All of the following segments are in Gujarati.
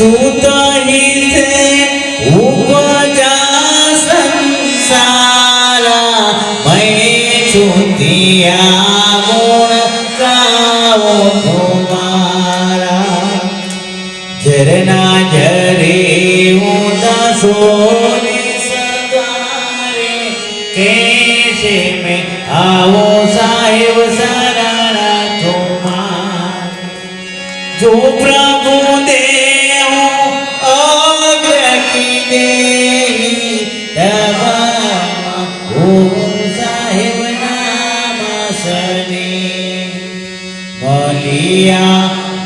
સુત હિતે ઉપજા સંસારા. મેં છુતિયા ગુણ ગાવો તમારા ઝરના ઝરે ઉદાસો ને સગારે કેસે મેં? આવો સાહેબ શરણા તમાર જો પ્રભુ દેવ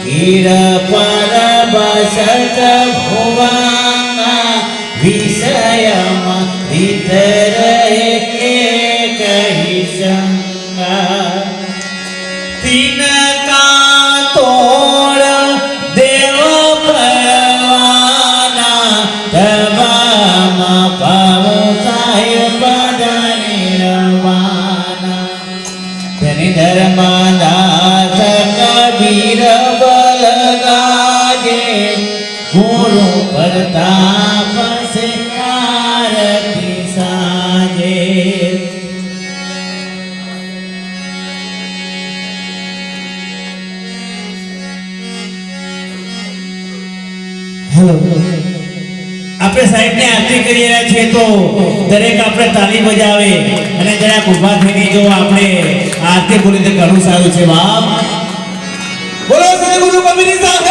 ગીર પર બસત ભુવાના વિષયમાં હિત રહે કહી સંગા તિનકા ધર્મદાસ કબીર બલ આપણે સાહેબને આરતી કરી રહ્યા છીએ તો દરેક આપણે તાલી બજાવે. જરાક ઊભા થઈને જો આપણે આરતી બોલી તો ઘણું સારું છે બાપ. બોલો, શ્રી ગુરુ કબીર સાહેબ